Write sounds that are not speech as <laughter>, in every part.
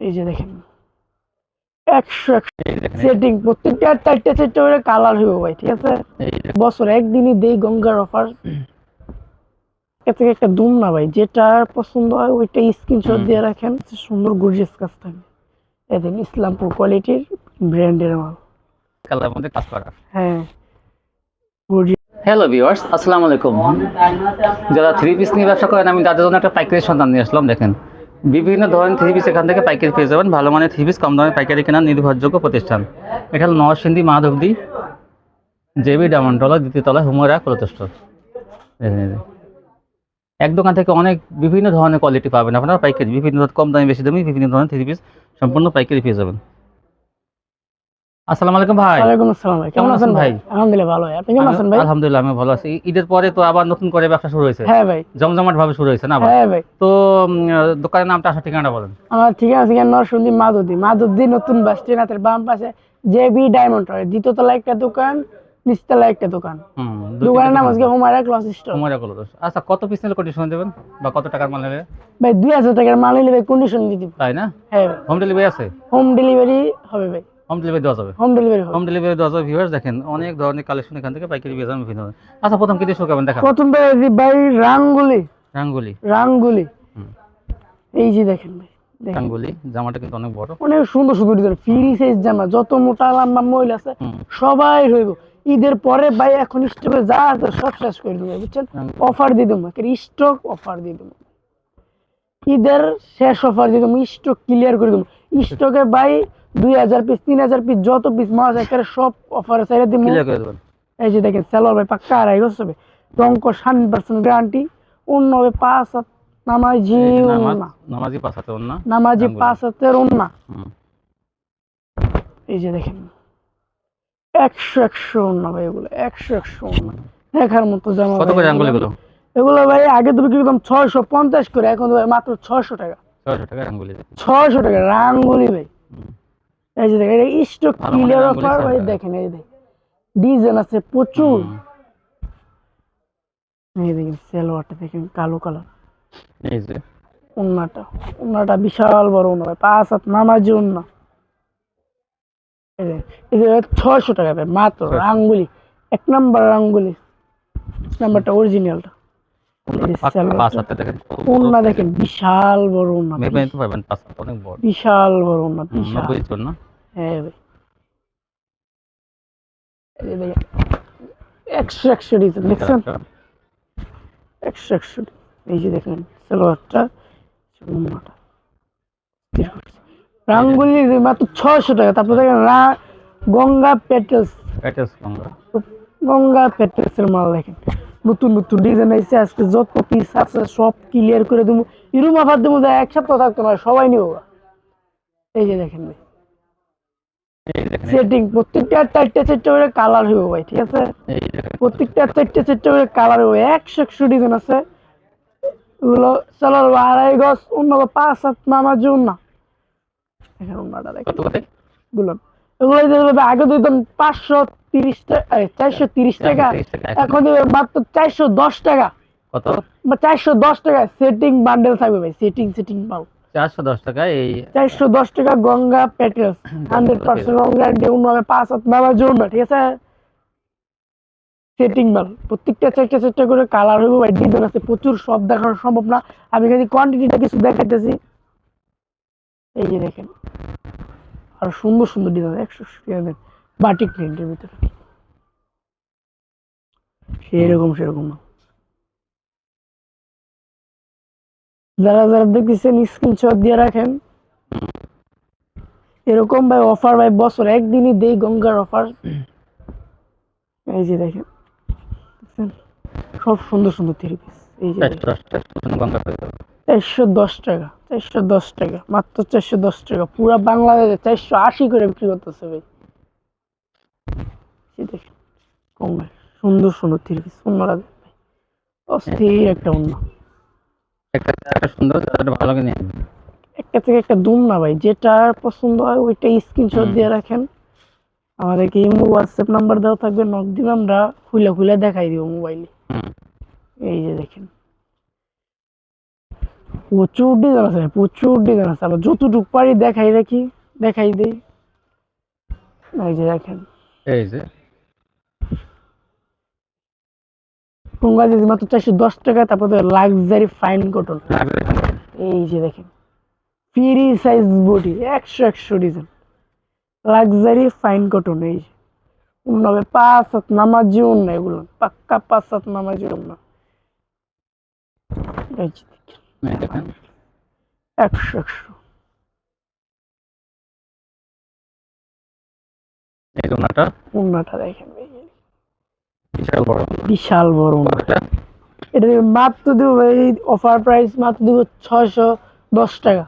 এই যে দেখেন। একশো একশো সেটিং প্রত্যেকটা চারটে চারটে করে কালার হইব ভাই ঠিক আছে? বছর একদিনই দেই গঙ্গার অফার এর থেকে একটা দুম না ভাই যেটা পছন্দ হয় ওইটা স্ক্রিনশট দিয়ে রাখেন সুন্দর গর্জিয়াস কাজ থাকে। এদিন ইসলামপুর কোয়ালিটির ব্র্যান্ডের মাল। কালার মধ্যে কাজ করা। হ্যাঁ। হ্যালো ভিউয়ার্স আসসালামু আলাইকুম। যারা থ্রি পিস নিয়ে ব্যবসা করেন আমি তাদের জন্য একটা পাইকারি সন্ধান নিয়ে আসলাম দেখেন। বিভিন্ন ধরনের থ্রি পিস এখান থেকে পাইকারি পেয়ে যাবেন। ভালো মানের থ্রি পিস, কম দামে পাইকারি কেনার নির্ভরযোগ্য প্রতিষ্ঠান। এটা হল নরসিন্দি মাধবদী জেবি দ্বিতীয় তলা হুমরা যে। এক দোকান থেকে অনেক বিভিন্ন ধরনের কোয়ালিটি পাবেন আপনারা পাইকারি। বিভিন্ন কম দামে, বেশি দামি বিভিন্ন ধরনের থ্রি পিস সম্পূর্ণ পাইকারি পেয়ে যাবেন। আসসালামু আলাইকুম ভাই। ওয়ালাইকুম আসসালাম ভাই। কেমন আছেন ভাই? আলহামদুলিল্লাহ ভালো। আপনি কেমন আছেন ভাই? আলহামদুলিল্লাহ আমি ভালো আছি। ঈদের পরে তো আবার নতুন করে ব্যবসা শুরু হয়েছে। হ্যাঁ ভাই। জমজমাট ভাবে শুরু হয়েছে না ভাই? হ্যাঁ ভাই। তো দোকানের নামটা আসা ঠিকানা বলেন। আমার ঠিকানা আছে নরসিংদী মাধবদী মাধবদী নতুন বাস স্ট্যান্ড বাম পাশে জে বি ডায়মন্ড দ্বিতীয় তলা একটা দোকান নিচতলা একটা দোকান। দোকানের নাম আজকে স্টোর। আচ্ছা কত পিস নিলে কন্ডিশন দেবেন? বা কত টাকার মাল নেবে ভাই দুই হাজার টাকার মাল নিলে কন্ডিশন দিয়ে দিব। তাই না? হ্যাঁ হোম ডেলিভারি আছে? হোম ডেলিভারি হবে ভাই। হোম ডেলিভারি দেওয়া যাবে। হোম ডেলিভারি হোম ডেলিভারি দেওয়া যাবে ভিউয়ার্স দেখেন অনেক ধরনের কালেকশন এখান থেকে পাইকারি যাবেন বিভিন্ন আচ্ছা প্রথম কি দিয়ে শুরু করবেন? দেখা প্রথম এই ভাই রাঙ্গুলি। রাঙ্গুলি। রাঙ্গুলি। এই যে দেখেন ভাই রাঙ্গুলি জামাটা কিন্তু অনেক বড়। অনেক সুন্দর সুন্দর ডিজাইন ফ্রি সাইজ জামা যত মোটা লম্বা মহিলা আছে সবাই রইব। ঈদের পরে ভাই এখন স্টকে যা আছে সব শেষ করে দেবো বুঝছেন। অফার দিয়ে দেবো স্টক অফার দিয়ে দেবো। ঈদের শেষ অফার দিয়ে দেবো স্টক ক্লিয়ার করে দেবো। স্টকে ভাই দুই হাজার পিস তিন হাজার পিস যত পিস মাছ একেবারে সব অফারে ছেড়ে দিব এই যে দেখেন ভাই পাক্কা আড়াই গজ হবে পার্সেন্ট গ্যারান্টি অন্য হবে পাঁচ হাত নামাজি নামাজ উন্না। নামাজি পাশাতে অন্য নামাজি পাঁচ হাতের উন্না। এই যে দেখেন একশো একশো উন্না ভাই এগুলো একশো একশো উন্না। দেখার মতো জামা কত করে এগুলো। এগুলো? ভাই আগে তো বিক্রি করতাম ছয়শো পঞ্চাশ করে এখন মাত্র ছয়শো টাকা। ছয়শো টাকা রাঙ্গুলি ছয়শো টাকা রাঙ্গুলি ভাই। এই যে দেখেন স্টক ক্লিয়ার অফার। ভাই দেখেন এই দেখেন ডিজাইন আছে প্রচুর। এই দেখেন সেলোয়ারটা দেখেন কালো কালার। এই যে। উন্নাটা উন্নাটা বিশাল বড় উন্না পাঁচ হাত নামাজি উন্না। এই যে- ছয়শো টাকা ভাই মাত্র। রাঙ্গুলি এক নাম্বার রাঙ্গুলি নাম্বারটা অরিজিনালটা উন্না দেখেন। বিশাল বড় উন্না। বিশাল বড় উন্না বিশাল। হ্যাঁ ভাই। এই যে দেখেন একশো একশো ডিজাইন দেখছেন? একশো একশো এই যে দেখেন সালোয়ারটা উন্নাটা রাঙ্গুলি মাত্র ছয়শো টাকা তারপর দেখেন রা- গঙ্গা পেটেলস গঙ্গা। পেটেলসের মাল দেখেন। নতুন নতুন ডিজাইন আইছে আজকে যত পিস আছে সব ক্লিয়ার করে দেবো ইরুম দেবো এক সপ্তাহ থাকতো না সবাই নিব। এই যে দেখেন ভাই। সেটিং প্রত্যেকটা চারটে চারটে করে কালার হবে ভাই ঠিক আছে? প্রত্যেকটা চারটে চারটে করে কালার হবে একশো একশো ডিজাইন আছে। এগুলো চলো আড়াই গজ অন্য পাঁচ সাত আমার জুন না এখানে অন্যটা দেখ বললাম এগুলো যেভাবে আগে দিতাম পাঁচশো তিরিশ টাকা চারশো তিরিশ টাকা। এখন মাত্র চারশো দশ টাকা। কত? চারশো দশ টাকা। সেটিং বান্ডেল থাকবে ভাই সেটিং সেটিং পাও 410 টাকা এই 410 টাকা গঙ্গা প্যাকেজ 100% <coughs> গঙ্গা ডেউন হবে পাঁচ বাবা ঠিক আছে? সেটিং মাল প্রত্যেকটা করে কালার হইব ডিজাইন আছে প্রচুর সব দেখানো সম্ভব না। আমি কিন্তু কোয়ান্টিটিটা কিছু দেখাইতেছি। এই যে দেখেন আর সুন্দর সুন্দর ডিজাইন একশো বাটিক প্রিন্টের ভিতরে। সেরকম সেরকম না। যারা যারা দেখতেছেন স্ক্রিনশট দিয়ে রাখেন। এরকম ভাই অফার ভাই বছর একদিনই দেই গঙ্গার অফার এই যে দেখেন সব সুন্দর সুন্দর থ্রি পিস এই যে চারশো দশ টাকা চারশো দশ টাকা মাত্র চারশো দশ টাকা। পুরা বাংলাদেশে চারশো আশি করে বিক্রি করতেছে ভাই। দেখেন সুন্দর সুন্দর থ্রি পিস অন্যরা অস্থির একটা অন্য একটা একটা সুন্দর একটা ভালো কিনে একটা থেকে একটা দুম না ভাই যেটা পছন্দ হয় ওইটা স্ক্রিনশট। দিয়ে রাখেন। আমাদেরকে ইমো হোয়াটসঅ্যাপ নাম্বার দেওয়া থাকবে নক দিবে আমরা খুলে খুলে দেখাই দিব মোবাইলে এই যে দেখেন। প্রচুর ডিজাইন আছে প্রচুর ডিজাইন আছে। আমরা যতটুকু পারি দেখাই রাখি দেখাই দিই। এই যে দেখেন। এই যে। টুঙ্গা দিয়েছি মাত্র চারশো দশ টাকা তারপরে লাক্সারি ফাইন কটন এই যে দেখেন ফ্রি সাইজ বডি একশো একশো ডিজাইন লাক্সারি ফাইন কটন এই যে। উন্নবে পাঁচ হাত নামাজি উন্ন এগুলো পাক্কা পাঁচ হাত নামাজি দেখেন, একশো একশো। এই উন্নটা। দেখেন যে, বিশাল বড় বিশাল বড় এটা মাত্র দেবো অফার প্রাইস মাত্র দেবো ছয়শো দশ টাকা।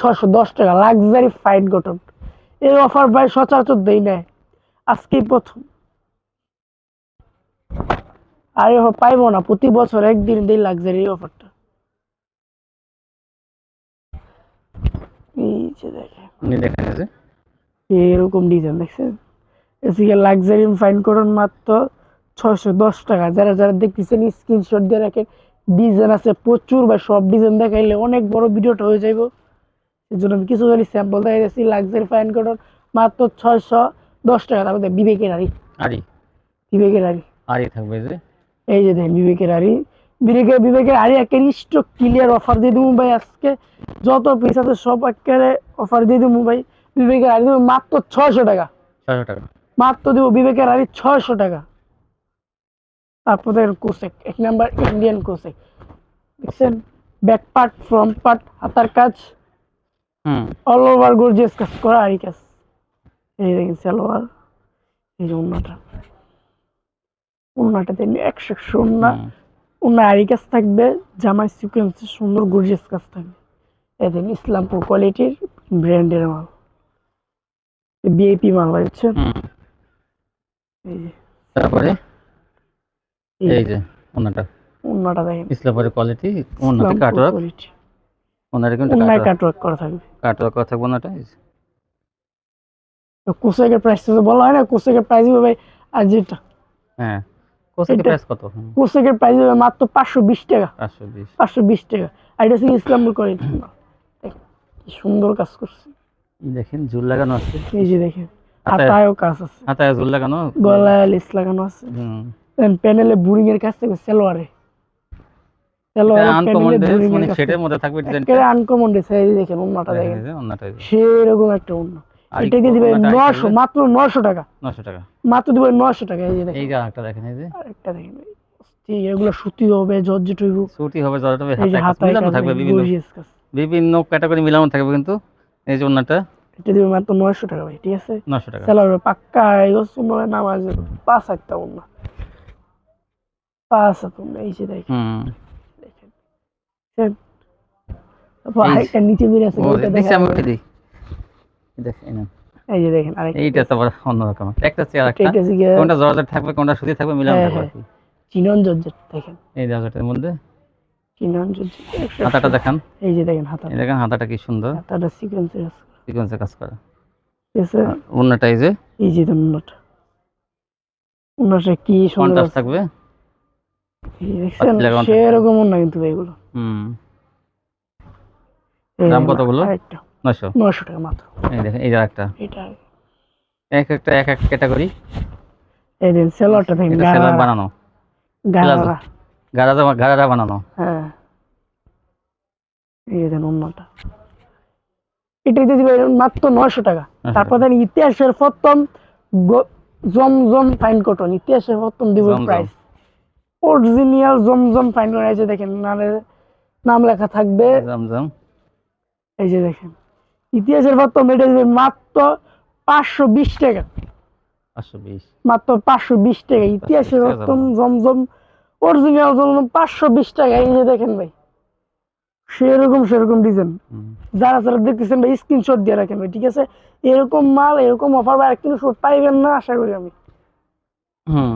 ছশো দশ। টাকা লাক্সারি ফাইন কটন এই অফার প্রাইস সচরাচর দেই নেয় আজকেই প্রথম। আর পাইবো না প্রতি বছর একদিন দেই লাক্সারি অফারটা এই যে দেখেন। এরকম ডিজাইন দেখছেন? এদিকে লাক্সারি ফাইন করুন মাত্র ছয়শো দশ টাকা। যারা যারা দেখতেছেন স্ক্রিনশট দিয়ে রাখেন ডিজাইন আছে প্রচুর বা সব ডিজাইন দেখাইলে অনেক বড় ভিডিওটা হয়ে যাইব। এই জন্য আমি কিছু খালি স্যাম্পল দেখাইতেছি লাক্সারি ফাইন করুন মাত্র ছয়শো দশ টাকা। তারপরে বিবেকের আড়ি আরি বিবেকের আড়ি আরি থাকবে এই যে? এই যে দেখেন বিবেকের আড়ি বিবেকের বিবেকের আড়ি একের স্টক ক্লিয়ার অফার দিয়ে দেবো ভাই আজকে। যত পিস আছে সব একেবারে অফার দিয়ে দেবো ভাই। বিবেকের আড়ি দেবো মাত্র ছয়শো টাকা। ছয়শো টাকা। মাত্র দেবো বিবেকের আড়ি ছয়শো টাকা। তারপর কোসেক এক নাম্বার ইন্ডিয়ান কোসেক। দেখছেন? ব্যাক পার্ট ফ্রন্ট পার্ট হাতার কাজ। হুম। অল ওভার গর্জিয়াস কাজ করা আড়ি কাজ। এই দেখেন সালোয়ার এই যে উন্নাটা উন্নাটা দেন একশো একশো উন্না। উন্না আড়ি কাজ থাকবে জামাই সিকোয়েন্স সুন্দর গর্জিয়াস কাজ থাকবে। এই দেখেন ইসলামপুর কোয়ালিটির ব্র্যান্ডের মাল। বিএপি মাল ভাই বুঝছেন হুম। এই যে তারপরে? এই যে। ওনাটা উন্নাটা দেখেন। ইসলামের কোয়ালিটি ওনাতে কাটওয়ার্ক ওনার কিন্তু কাটওয়ার্ক করা থাকবে। কাটওয়ার্ক করা থাকবে ওনাটা তো কোসেকের প্রাইস তো বলা হয় না কোসেকের প্রাইস হবে ভাই আর যেটা হ্যাঁ কোসেকের প্রাইস কত? কোসেকের প্রাইস হবে মাত্র পাঁচশো বিশ টাকা। পাঁচশো বিশ। পাঁচশো বিশ টাকা। আর এটা হচ্ছে ইসলামপুর কোয়ালিটি কি সুন্দর কাজ করছে। দেখেন ঝুল লাগানো আছে। এই যে দেখেন। হাতায়ও কাজ আছে। হাতায় ঝুল লাগানো? গলায় লেস লাগানো আছে। প্যানেলে এর কাজ থাকবে সালোয়ারে। মানে? মাত্র নশো টাকা। মাত্র দিবে নশো টাকা এই দেখেন। এগুলো সুতি হবে জর্জেট হইব। ছুটি হবে মিলানো থাকবে বিভিন্ন বিভিন্ন ক্যাটাগরি মিলানো থাকবে কিন্তু এই যে ওনাটা এটা দিবে মাত্র নয়শো টাকা ভাই ঠিক আছে? নশো টাকা। স্যালারি পাক্কা সুন্দর পাঁচ একটা অন্য পাঁচ হাত অন্য এই যে দেখেন? তারপর এই যে- আরেকটা নিচে বেরিয়ে আছে ও ওইটা আমি দিই দেখেন এই যে দেখেন আরেকটা এইটা তো অন্যরকম একটা চেয়ার একটা এটা হচ্ছে গিয়ে কোনটা জর্জেট থাকবে কোনটা সুতি থাকবে মিলানো থাকবে আর। কি। চিনন জর্জেট দেখেন। এই জর্জেটের মধ্যে। চিনন জর্জেট হাতাটা একশো। এই যে দেখেন হাতা দেখেন হাতাটা কি সুন্দর। হাতাটা সিকোয়েন্সের আছে। সিকোয়েন্সে কাজ করা। অন্যটা এই যে এই যে উন্নত উন্নতটা কি কন্ট্রাস্ট থাকবে? এই দেখছেন পাতলা contrast। সেরকম না কিন্তু এগুলো। হুম। দাম দেখেন, কতগুলো? আরেকটা। নশো টাকা মাত্র। এই দেখেন এই একটা এটা এক একটা এক এক ক্যাটাগরি এই দিন সেলরটা দেখেন এটা সেলার গাড়া বানানো। গাড়া বানানো। হ্যাঁ। এই দেন অন্যটা। এটা দিয়ে দিবে মাত্র নয়শো টাকা। তারপর দেন ইতিহাসের প্রথম জমজম ফাইন কটন ইতিহাসের প্রথম দিব। Price original Zamzam fine cotton এই যে দেখেন নাম লেখা থাকবে। জমজম। এই যে দেখেন ইতিহাসের প্রথম এটা দিবে মাত্র পাঁচশো বিশ টাকা। মাত্র পাঁচশো বিশ টাকা। ইতিহাসের প্রথম জমজম। অরিজিনাল জমজম পাঁচশো বিশ টাকা। এই যে দেখেন ভাই সেরকম সেরকম ডিজাইন যারা যারা দেখতেছেন ভাই স্ক্রিনশট দিয়ে রাখেন ভাই ঠিক আছে? এরকম মাল এরকম অফার বা একটু শট পাইবেন না আশা করি আমি। হুম।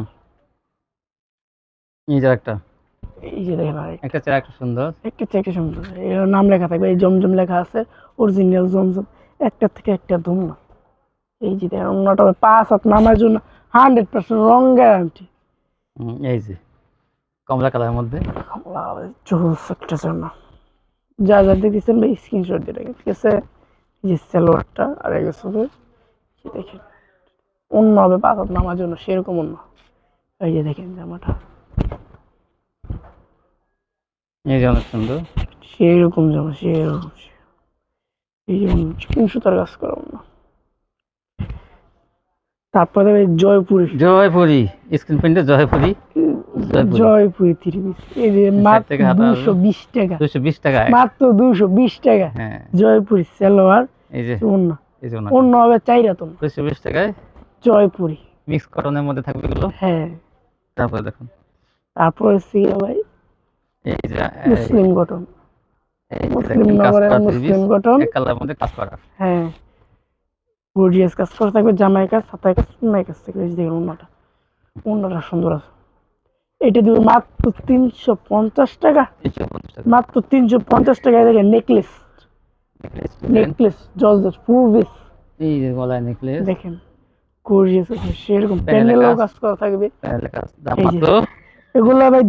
এই যে একটা। এই যে দেখেন আরেক একটা চেয়ার একটা সুন্দর। একটা থেকে সুন্দর। এর নাম লেখা থাকবে এই জমজম লেখা আছে অরিজিনাল জমজম। একটা থেকে একটা ধুম। না এই যে দেখেন অন্যটা পাঁচ হাত নামার জন্য হান্ড্রেড পার্সেন্ট রং গ্যারান্টি এই যে। কমলা কালারের মধ্যে। জোস একটা জন্য। যা যা দেখতেছেন ভাই স্ক্রিনশট দিয়ে রাখেন ঠিক আছে? যে সালোয়ারটা আর এক হবে দেখেন অন্য হবে পাথর নামার জন্য সেরকম অন্য। এই যে দেখেন জামাটা। এই যে অনেক সুন্দর। সেরকম জামা সেরকম এই যে চিকন সুতার কাজ করা অন্য। তারপরে জয়পুরি। জয়পুরি স্ক্রিন প্রিন্টে জয়পুরি। জয়পুরি। থ্রি পিস এই যে মাত্র দুশো বিশ টাকা। দুশো বিশ টাকা। মাত্র দুশো বিশ টাকা। হ্যাঁ। জয়পুরি সালোয়ার এই যে অন্য। অন্য হবে চাইরাতন। দুশো বিশ টাকায় জয়পুরি। মিক্স কটনের মধ্যে থাকবে এগুলো? হ্যাঁ। তারপরে দেখুন। তারপর হচ্ছে ভাই এই যে মুসলিম গঠন। মুসলিম নগরের মুসলিম গঠন। কালার মধ্যে কাজ করা হ্যাঁ। গর্জিয়াস কাজ করা থাকবে জামাই কাজ সাতাই কাজ সুন্নাই কাজ থাকবে এই দেখুন অন্যটা অন্যটা সুন্দর আছে। এটা দেবে মাত্র তিনশো পঞ্চাশ টাকা। টাকা। মাত্র তিনশো পঞ্চাশ টাকায় দেখেন নেকলেস। নেকলেস। জর্জেট ফুলবিস এই যে গলায় নেকলেস। দেখেন গর্জিয়াস আছে সেরকম প্যানেলে প্যানেলও কাজ। করা থাকবে। এগুলো ভাই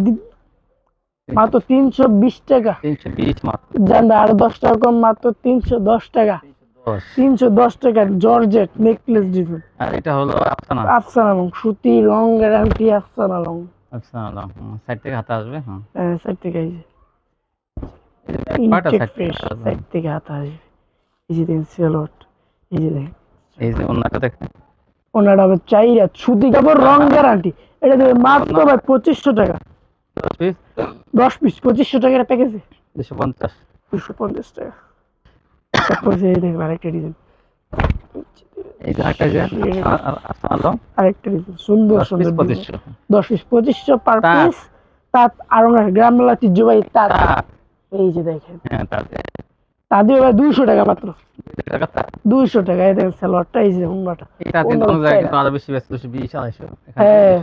মাত্র তিনশো বিশ টাকা। তিনশো বিশ মাত্র। জানবে আরও দশ টাকা কম মাত্র তিনশো দশ টাকা। তিনশো দশ টাকা জর্জেট নেকলেস ডিজাইন। আর এটা হলো আফসানা। আফসানা সুতি রং guarantee Afsana long. Afsana side থেকে হাতে আসবে হ্যাঁ সাইড থেকে এই পাটা সাইড থেকে হাতে আসবে। সাইড থেকে হাতা আসবে। এই যে দেখেন সেলট এই যে দেখেন। এই যে অন্যটা দেখেন। ওনার হবে চাইরা সুতি কাপড় রং গ্যারান্টি এটা দেবে মাত্র ভাই পঁচিশশো টাকা। দশ পিস? দশ পিস পঁচিশশো টাকার প্যাকেজে দুশো পঞ্চাশ। দুশো পঞ্চাশ টাকা। তারপর এই দেখবেন আরেকটা ডিজাইন এই যে একটা যে আফসানা আরেকটা ডিজাইন সুন্দর সুন্দর দশ পিস পঁচিশশো পার পিস তাঁত আর ওনার গ্রাম তাঁত এই যে দেখেন। তাদের দুইশো টাকা মাত্র। দুইশো টাকা এই দেখেন সালোয়ারটা এই যে হ্যাঁ।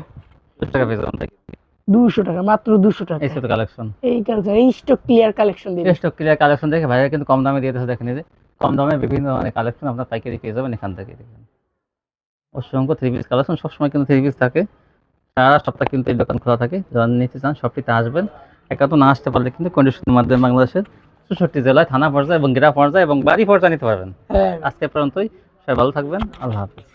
দুশো টাকা মাত্র দুশো টাকা। এই কালেকশন এই কালেকশন এই স্টক ক্লিয়ার কালেকশন দিবে স্টক ক্লিয়ার কালেকশন দেখে ভাইয়া কিন্তু কম দামে দিয়ে দেখেন যে। কম দামে বিভিন্ন ধরনের কালেকশন আপনার পাইকারি পেয়ে যাবেন এখান থেকে অসংখ্য থ্রি পিস কালেকশন সবসময় কিন্তু থ্রি পিস থাকে। সারা সপ্তাহ কিন্তু এই দোকান খোলা থাকে। যারা নিতে চান সবটিতে আসবেন। একা তো না আসতে পারলে কিন্তু কন্ডিশনের মাধ্যমে বাংলাদেশের চৌষট্টি জেলায় থানা পর্যায়ে এবং গ্রাম পর্যায়ে এবং বাড়ি পর্যায়ে নিতে পারবেন। হ্যাঁ। আজকে পর্যন্তই। সবাই ভালো থাকবেন। আল্লাহ হাফিজ।